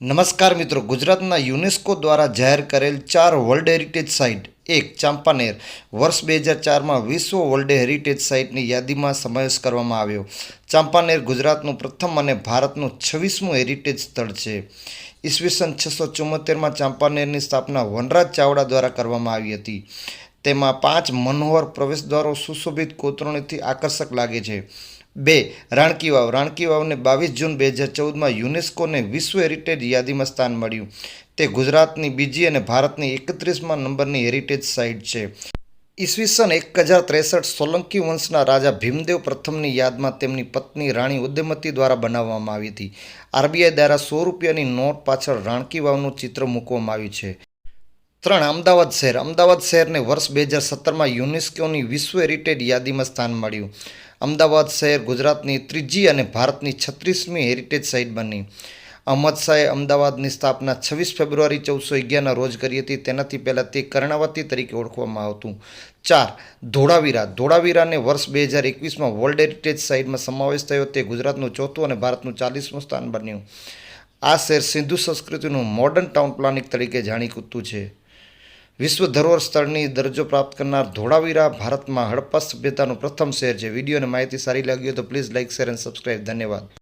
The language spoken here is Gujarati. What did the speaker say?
નમસ્કાર મિત્રો, ગુજરાતના યુનેસ્કો દ્વારા જાહેર કરેલ ચાર વર્લ્ડ હેરિટેજ સાઇટ, એક ચાંપાનેર, વર્ષ બે હજાર ચારમાં વિશ્વ વર્લ્ડ હેરિટેજ સાઇટની યાદીમાં સમાવેશ કરવામાં આવ્યો. ચાંપાનેર ગુજરાતનું પ્રથમ અને ભારતનું છવ્વીસમું હેરિટેજ સ્થળ છે. ઈસવીસન છસો ચુમ્મોતેરમાં ચાંપાનેરની સ્થાપના વનરાજ ચાવડા દ્વારા કરવામાં આવી હતી. તેમાં પાંચ મનોહર પ્રવેશદ્વારો સુશોભિત કોતરણીથી આકર્ષક લાગે છે. બે, રાણકી વાવ. રાણકી વાવને બાવીસ જૂન બે હજાર ચૌદમાં યુનેસ્કોને વિશ્વ હેરિટેજ યાદીમાં સ્થાન મળ્યું. તે ગુજરાતની બીજી અને ભારતની એકત્રીસમાં નંબરની હેરિટેજ સાઇટ છે. ઈસવીસન એક હજાર ત્રેસઠ સોલંકી વંશના રાજા ભીમદેવ પ્રથમની યાદમાં તેમની પત્ની રાણી ઉદ્યમતી દ્વારા બનાવવામાં આવી હતી. આરબીઆઈ દ્વારા સો રૂપિયાની નોટ પાછળ રાણકી વાવનું ચિત્ર મૂકવામાં આવ્યું છે. ત્રણ અમદાવાદ શહેર. અમદાવાદ શહેરને વર્ષ બે હજાર સત્તરમાં યુનેસ્કોની વિશ્વ હેરિટેજ યાદીમાં સ્થાન મળ્યું. અમદાવાદ શહેર ગુજરાતની ત્રીજી અને ભારતની છત્રીસમી હેરિટેજ સાઇટ બની. અહમદ શાહે અમદાવાદની સ્થાપના છવ્વીસ ફેબ્રુઆરી ચૌદસો અગિયારના રોજ કરી હતી. તેનાથી પહેલાં તે કર્ણાવતી તરીકે ઓળખવામાં આવતું. ચાર, ધોળાવીરા. ધોળાવીરાને વર્ષ બે હજાર એકવીસમાં વર્લ્ડ હેરિટેજ સાઇટમાં સમાવેશ થયો. તે ગુજરાતનું ચોથું અને ભારતનું ચાલીસમું સ્થાન બન્યું. આ શહેર સિંધુ સંસ્કૃતિનું મોડર્ન ટાઉન પ્લાનિંગ તરીકે જાણીતું છે. વિશ્વ ધરોહર સ્થળની દરજ્જો પ્રાપ્ત કરનાર ધોળાવીરા ભારતમાં હડપ્પા સભ્યતાનું પ્રથમ શહેર છે. વીડિયો અને માહિતી સારી લાગી હોય તો please like share and subscribe ધન્યવાદ.